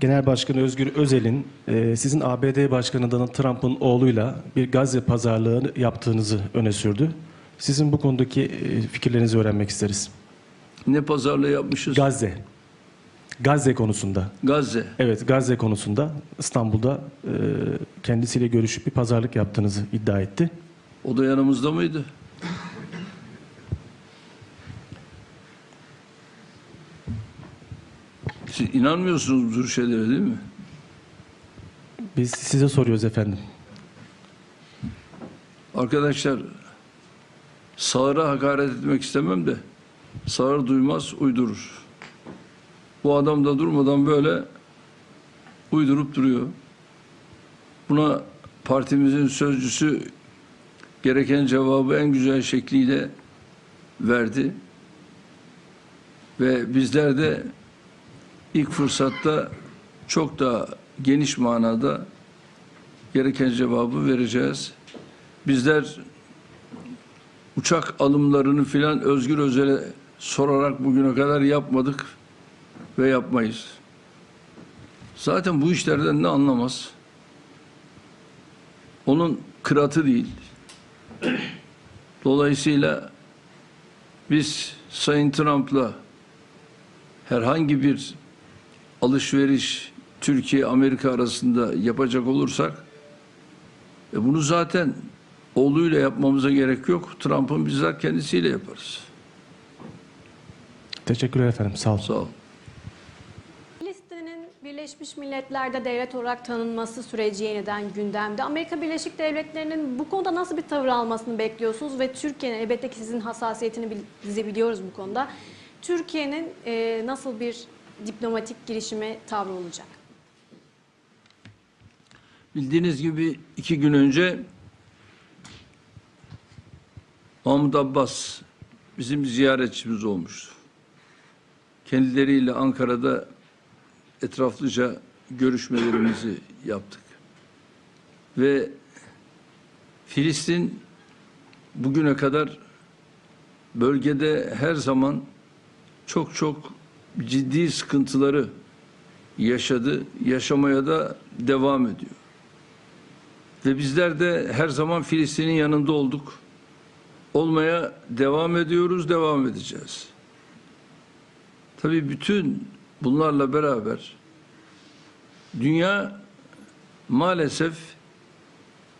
Genel Başkanı Özgür Özel'in e, sizin ABD Başkanı Donald Trump'ın oğluyla bir Gazze pazarlığı yaptığınızı öne sürdü. Sizin bu konudaki e, fikirlerinizi öğrenmek isteriz. Ne pazarlığı yapmışız? Gazze. Gazze konusunda. Gazze. Evet Gazze konusunda İstanbul'da e, kendisiyle görüşüp bir pazarlık yaptığınızı iddia etti. O da yanımızda mıydı? Siz inanmıyorsunuz bu tür şeylere değil mi? Biz size soruyoruz efendim. Arkadaşlar sağıra hakaret etmek istemem de sağır duymaz uydurur. Bu adam da durmadan böyle uydurup duruyor. Buna partimizin sözcüsü gereken cevabı en güzel şekliyle verdi. Ve bizler de ilk fırsatta çok daha geniş manada gereken cevabı vereceğiz. Bizler uçak alımlarını filan Özgür Özel'e sorarak bugüne kadar yapmadık ve yapmayız. Zaten bu işlerden ne anlamaz? Onun kıratı değil. Dolayısıyla biz Sayın Trump'la herhangi bir alışveriş Türkiye Amerika arasında yapacak olursak e bunu zaten oğluyla yapmamıza gerek yok. Trump'ın bizzat kendisiyle yaparız. Teşekkürler efendim. Sağ olun. Sağ olun. Filistin'in Birleşmiş Milletler'de devlet olarak tanınması süreci yeniden gündemde. Amerika Birleşik Devletleri'nin bu konuda nasıl bir tavır almasını bekliyorsunuz ve Türkiye'nin elbette ki sizin hassasiyetini bil- biz de biliyoruz bu konuda. Türkiye'nin e, nasıl bir diplomatik girişime tavrı olacak? Bildiğiniz gibi iki gün önce Mahmut Abbas bizim ziyaretçimiz olmuştu. Kendileriyle Ankara'da etraflıca görüşmelerimizi yaptık. Ve Filistin bugüne kadar bölgede her zaman çok çok ciddi sıkıntıları yaşadı, yaşamaya da devam ediyor. Ve bizler de her zaman Filistin'in yanında olduk. Olmaya devam ediyoruz, devam edeceğiz. Tabii bütün bunlarla beraber dünya maalesef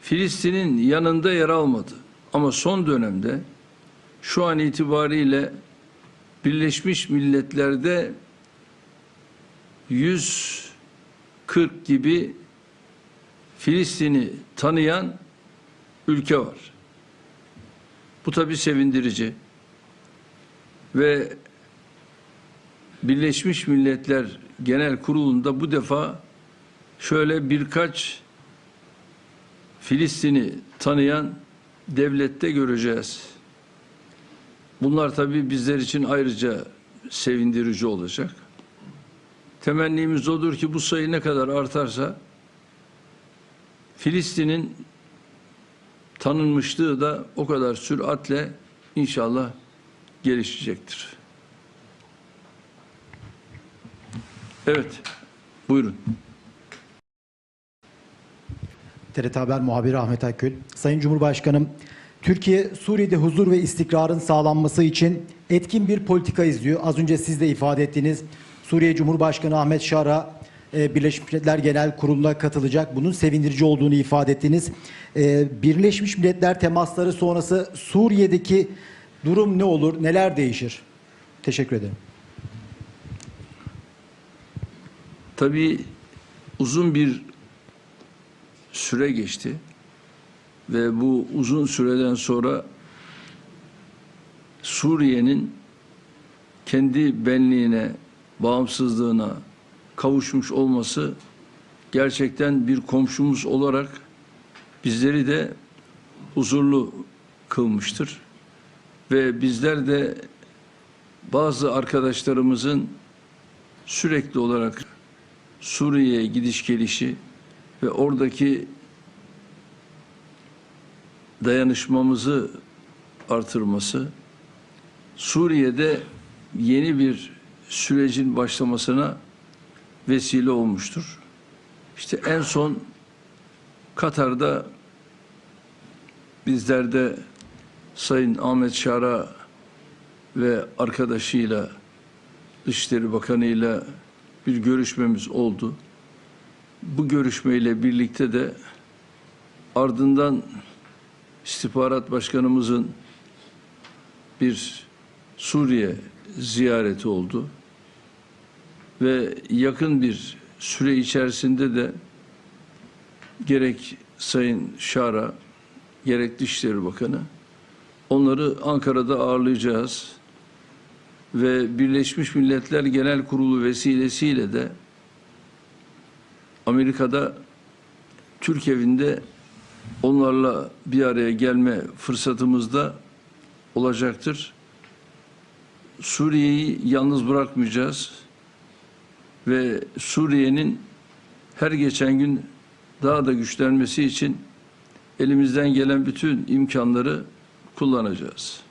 Filistin'in yanında yer almadı. Ama son dönemde şu an itibariyle Birleşmiş Milletler'de 140 gibi Filistin'i tanıyan ülke var. Bu tabii sevindirici. Ve Birleşmiş Milletler Genel Kurulu'nda bu defa şöyle birkaç Filistin'i tanıyan devlette göreceğiz. Bunlar tabii bizler için ayrıca sevindirici olacak. Temennimiz odur ki bu sayı ne kadar artarsa Filistin'in tanınmışlığı da o kadar süratle inşallah gelişecektir. Evet, buyurun. TRT Haber muhabiri Ahmet Akgül. Sayın Cumhurbaşkanım, Türkiye Suriye'de huzur ve istikrarın sağlanması için etkin bir politika izliyor. Az önce siz de ifade ettiğiniz Suriye Cumhurbaşkanı Ahmet Şara e, Birleşmiş Milletler Genel Kurulu'na katılacak. Bunun sevindirici olduğunu ifade ettiniz. E, Birleşmiş Milletler temasları sonrası Suriye'deki durum ne olur, neler değişir? Teşekkür ederim. Tabii uzun bir süre geçti ve bu uzun süreden sonra Suriye'nin kendi benliğine, bağımsızlığına kavuşmuş olması gerçekten bir komşumuz olarak bizleri de huzurlu kılmıştır. Ve bizler de bazı arkadaşlarımızın sürekli olarak Suriye'ye gidiş gelişi ve oradaki dayanışmamızı artırması Suriye'de yeni bir sürecin başlamasına vesile olmuştur. İşte en son Katar'da bizlerde Sayın Ahmet Şara ve arkadaşıyla Dışişleri Bakanı'yla bir görüşmemiz oldu. Bu görüşmeyle birlikte de ardından istihbarat başkanımızın bir Suriye ziyareti oldu. Ve yakın bir süre içerisinde de gerek Sayın Şara gerek Dışişleri Bakanı onları Ankara'da ağırlayacağız. Ve Birleşmiş Milletler Genel Kurulu vesilesiyle de Amerika'da Türk evinde onlarla bir araya gelme fırsatımız da olacaktır. Suriye'yi yalnız bırakmayacağız ve Suriye'nin her geçen gün daha da güçlenmesi için elimizden gelen bütün imkanları kullanacağız.